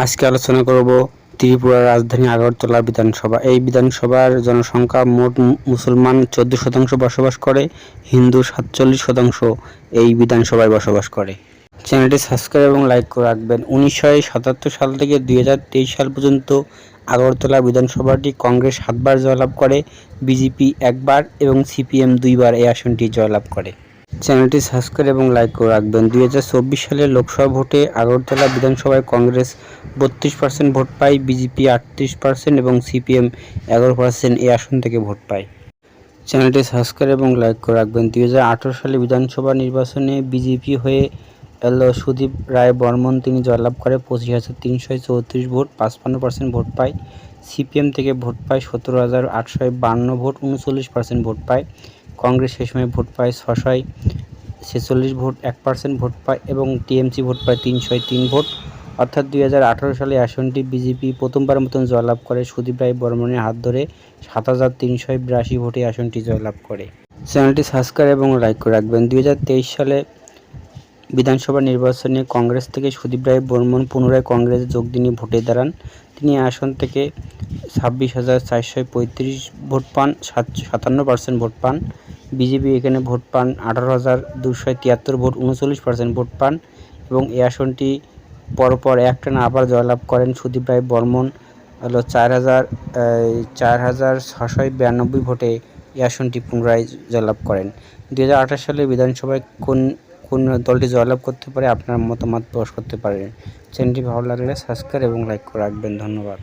আজকে আলোচনা করব ত্রিপুরার রাজধানী আগরতলা বিধানসভা। এই বিধানসভার জনসংখ্যা মোট মুসলমান চোদ্দ শতাংশ বসবাস করে, হিন্দু সাতচল্লিশ শতাংশ এই বিধানসভায় বসবাস করে। চ্যানেলটি সাবস্ক্রাইব এবং লাইক করে রাখবেন। উনিশশো সাতাত্তর সাল থেকে দুই হাজার তেইশ সাল পর্যন্ত আগরতলা বিধানসভাটি কংগ্রেস সাতবার জয়লাভ করে, বিজেপি একবার এবং সিপিএম দুইবার এই আসনটি জয়লাভ করে। চ্যানেলটি সাবস্ক্রাইব এবং লাইক করে রাখবেন। দুই সালের লোকসভা ভোটে আগরতলা বিধানসভায় কংগ্রেস বত্রিশ পার্সেন্ট ভোট পায়, বিজেপি আটত্রিশ পার্সেন্ট এবং সিপিএম এগারো পার্সেন্ট এই আসন থেকে ভোট পায়। চ্যানেলটি সাবস্ক্রাইব এবং লাইক করে রাখবেন। দুই হাজার আঠারো সালে বিধানসভা নির্বাচনে বিজেপি হয়ে এলো সুদীপ রায় বর্মন, তিনি জয়লাভ করে পঁচিশ হাজার তিনশো চৌত্রিশ ভোট, পাঁচপান্ন পার্সেন্ট ভোট পায়। সিপিএম থেকে ভোট পায় সতেরো হাজার আটশো বান্ন ভোট, উনচল্লিশ পার্সেন্ট ভোট পায়। কংগ্রেস সেই সময় ভোট পায় ছশয় ছেচল্লিশ ভোট, এক পার্সেন্ট ভোট পায় এবং টিএমসি ভোট পায় তিনশো তিন ভোট। অর্থাৎ দুই হাজার আঠারো সালে আসনটি বিজেপি প্রথমবার মতন জয়লাভ করে। সুদীপ রায় বর্মনের হাত ধরে সাত হাজার তিনশো বিরাশি ভোটে আসনটি জয়লাভ করে। চ্যানেলটি সাবস্ক্রাইব এবং লাইক করে রাখবেন। দুই হাজার তেইশ সালে বিধানসভা নির্বাচনে কংগ্রেস থেকে সুদীপ রায় বর্মন পুনরায় কংগ্রেসে যোগ দিয়ে ভোটে দাঁড়ান। তিনি আসন থেকে ছাব্বিশ হাজার চারশো পঁয়ত্রিশ ভোট পান, সাত সাতান্ন পার্সেন্ট ভোট পান। বিজেপি এখানে ভোট পান আঠারো হাজার দুশো তিয়াত্তর ভোট, উনচল্লিশ পার্সেন্ট ভোট পান এবং এই আসনটি পরপর একটানা আবার জয়লাভ করেন সুদীপ রায় বর্মন। হলো চার হাজার চার হাজার ছশো বিরানব্বই ভোটে এই আসনটি পুনরায় জয়লাভ করেন। দু হাজার আঠাশ সালে বিধানসভায় কোন কোন দলটি জয়লাভ করতে পারে আপনার মতামত প্রকাশ করতে পারেন। চ্যানেলটি ভালো লাগলে সাবস্ক্রাইব এবং লাইক করে রাখবেন। ধন্যবাদ।